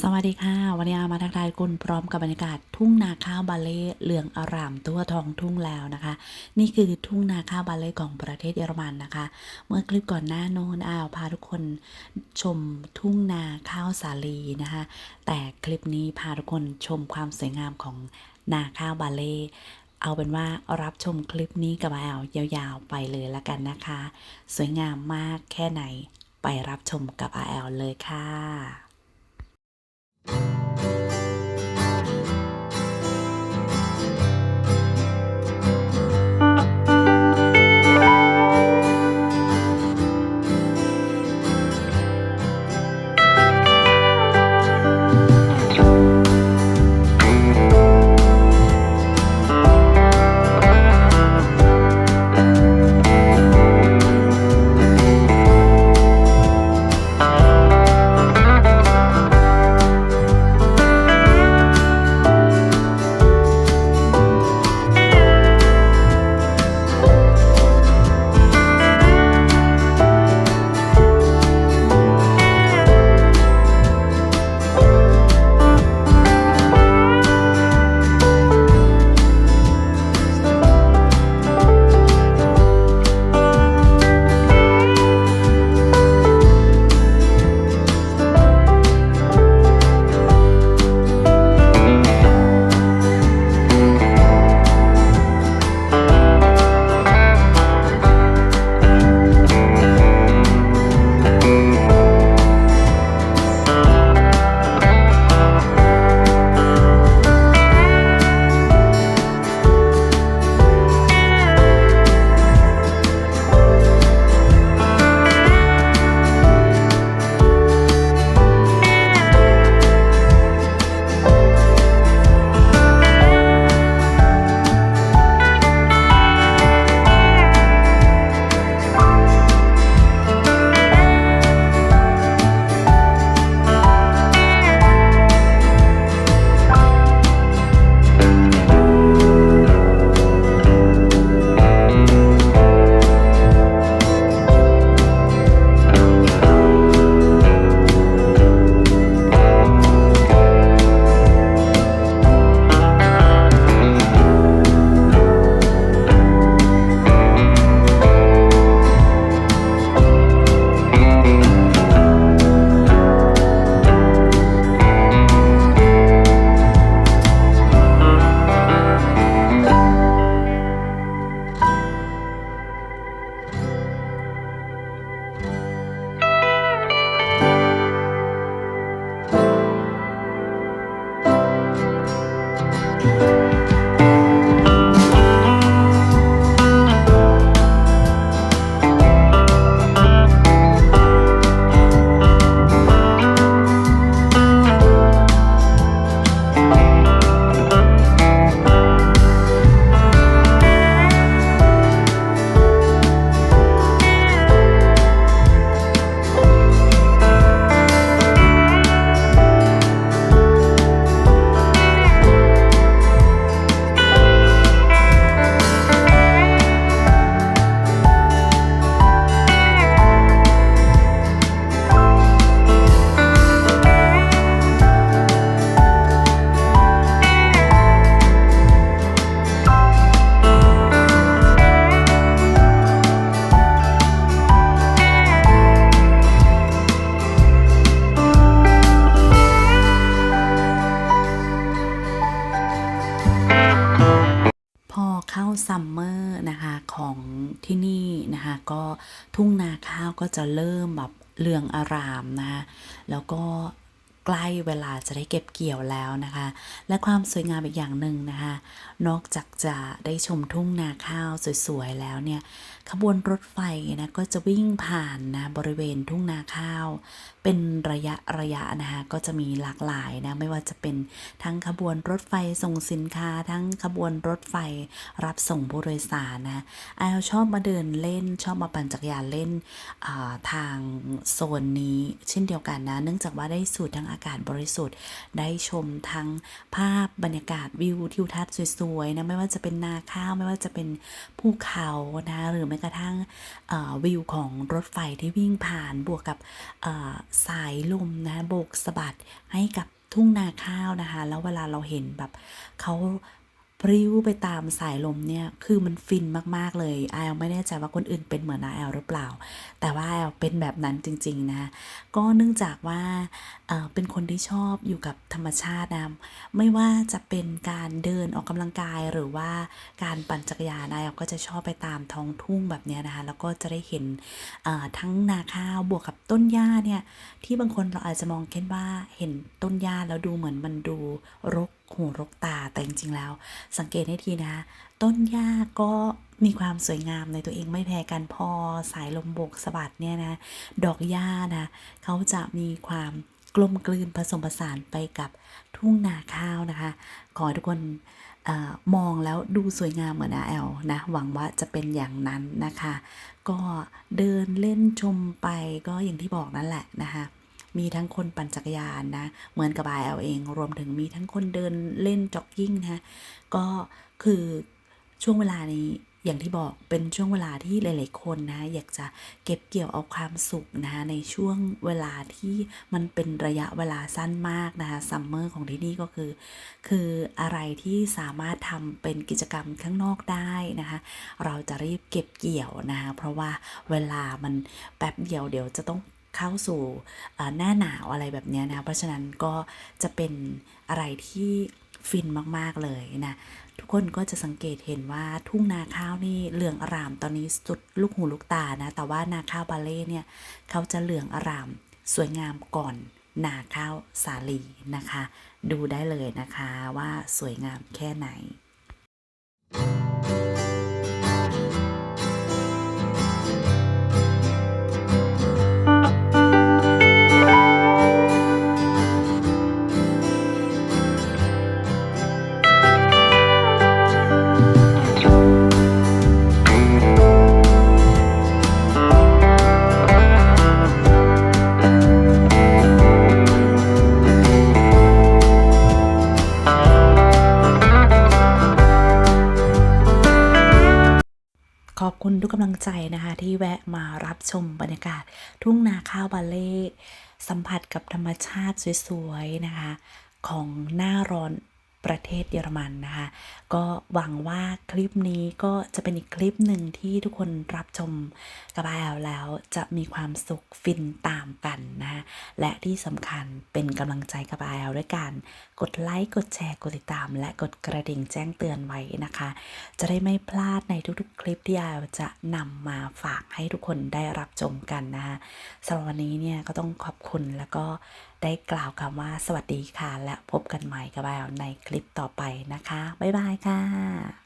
สวัสดีค่ะ วันนี้อามาทักทายคุณพร้อมกับบรรยากาศทุ่งนาข้าวบาเล่เหลืองอร่ามทั่วทองทุ่งแล้วนะคะ นี่คือทุ่งนาข้าวบาเล่ของประเทศเยอรมันนะคะ เมื่อคลิปก่อนหน้าโน้นอาวพาทุกคนชมทุ่งนาข้าวสาลีนะคะ แต่คลิปนี้พาทุกคนชมความสวยงามของนาข้าวบาเล่เอาเป็นว่ารับชมคลิปนี้กับแอลยาวๆไปเลยละกันนะคะ สวยงามมากแค่ไหนไปรับชมกับแอลเลยค่ะ พ ซัมเมอร์นะคะของที่นี่นะคะก็ทุ่งนาข้าวก็จะเริ่มแบบเหลืองอารามนะคะแล้วก็ใกล้เวลาจะได้เก็บเกี่ยวแล้วนะคะ และความสวยงามอีกอย่างหนึ่งนะคะ นอกจากจะได้ชมทุ่งนาข้าวสวยๆแล้วเนี่ย ขบวนรถไฟนะก็จะวิ่งผ่านนะบริเวณทุ่งนาข้าว เป็นระยะระยะนะคะก็จะมีหลากหลายนะไม่ว่าจะเป็นทั้งขบวนรถไฟส่งสินค้า ทั้งขบวนรถไฟรับส่งผู้โดยสารนะไอลชอบมาเดินเล่นชอบมาปั่นจักรยานเล่นาทางโซนนี้เช่นเดียวกันนะเนื่องจากว่าได้สูดทั้งอากาศบริสุทธิ์ ได้ชมทั้งภาพบรรยากาศวิวทิวทัศน์สวยๆนะไม่ว่าจะเป็นนาข้าวไม่ว่าจะเป็นภูเขานะหรือแม้กระทั่งวิวของรถไฟที่วิ่งผ่านบวกกับสายลมนะโบกสะบัดให้กับทุ่งนาข้าวนะคะ แล้วเวลาเราเห็นแบบเขา พริ้วไปตามสายลมเนี่ย คือมันฟินมากๆเลยแอลไม่แน่ใจว่าคนอื่นเป็นเหมือนอาแอลหรือเปล่า แต่ว่าแอลเป็นแบบนั้นจริง ๆ นะ ก็เนื่องจากว่าเเป็นคนที่ชอบอยู่กับธรรมชาตินะ ไม่ว่าจะเป็นการเดินออกกำลังกายหรือว่าการปั่นจักรยานแอลก็จะชอบไปตามท้องทุ่งแบบนี้นะคะ แล้วก็จะได้เห็นทั้งนาข้าวบวกกับต้นหญ้าเนี่ย ที่บางคนเราอาจจะมองแค่ว่าเห็นต้นหญ้าแล้วดูเหมือนมันดูรกหูรกตาแต่จริงๆแล้ว สังเกตให้ทีนะ ต้นหญ้าก็มีความสวยงามในตัวเองไม่แพ้กันพอสายลมโบกสะบัดเนี่ยนะ ดอกหญ้านะเขาจะมีความกลมกลืนผสมผสานไปกับทุ่งนาข้าวนะคะ ขอให้ทุกคนออมองแล้วดูสวยงามเหมือนอาแอลนะ หวังว่าจะเป็นอย่างนั้นนะคะ ก็เดินเล่นชมไปก็อย่างที่บอกนั่นแหละนะคะ มีทั้งคนปั่นจักรยานนะ เหมือนกับไอเอลเอง รวมถึงมีทั้งคนเดินเล่นจ็อกกิ้งนะก็คือช่วงเวลานี้อย่างที่บอกเป็นช่วงเวลาที่หลาย ๆ คนนะ อยากจะเก็บเกี่ยวเอาความสุขนะคะในช่วงเวลาที่มันเป็นระยะเวลาสั้นมากนะคะซัมเมอร์ของที่นี่ก็คือ คืออะไรที่สามารถทำเป็นกิจกรรมข้างนอกได้นะคะ เราจะรีบเก็บเกี่ยวนะคะเพราะว่าเวลามันแป๊บเดียวเดี๋ยวจะต้อง เข้าสู่หน้าหนาวอะไรแบบนี้นะเพราะฉะนั้นก็จะเป็นอะไรที่ฟินมาก ๆ เลยนะ ทุกคนก็จะสังเกตเห็นว่าทุ่งนาข้าวนี่เหลืองอร่ามตอนนี้สุดลูกหูลูกตานะ แต่ว่านาข้าวบาเล่เนี่ยเขาจะเหลืองอร่ามสวยงามก่อนนาข้าวสาลีนะคะ ดูได้เลยนะคะว่าสวยงามแค่ไหนข อบคุณทุกกำลังใจนะคะ ที่แวะมารับชมบรรยากาศ ทุ่งนาข้าวบาเล่สัมผัสกับธรรมชาติสวยๆนะคะ ของหน้าร้อน ประเทศเยอรมันนะคะ ก็หวังว่าคลิปนี้ก็จะเป็นอีกคลิปหนึ่งที่ทุกคนรับชมกับแอลแล้วจะมีความสุขฟินตามกันนะคะและที่สำคัญเป็นกำลังใจกับแอลด้วยการกดไลค์กดแชร์กดติดตาม และกดกระดิ่งแจ้งเตือนไว้นะคะ จะได้ไม่พลาดในทุกๆ คลิปที่แอลจะนำมาฝากให้ทุกคนได้รับชมกันนะคะสำหรับวันนี้เนี่ยก็ต้องขอบคุณแล้วก็ ได้กล่าวคำว่าสวัสดีค่ะ และพบกันใหม่กับแอลในคลิปต่อไปนะคะ บ๊ายบายค่ะ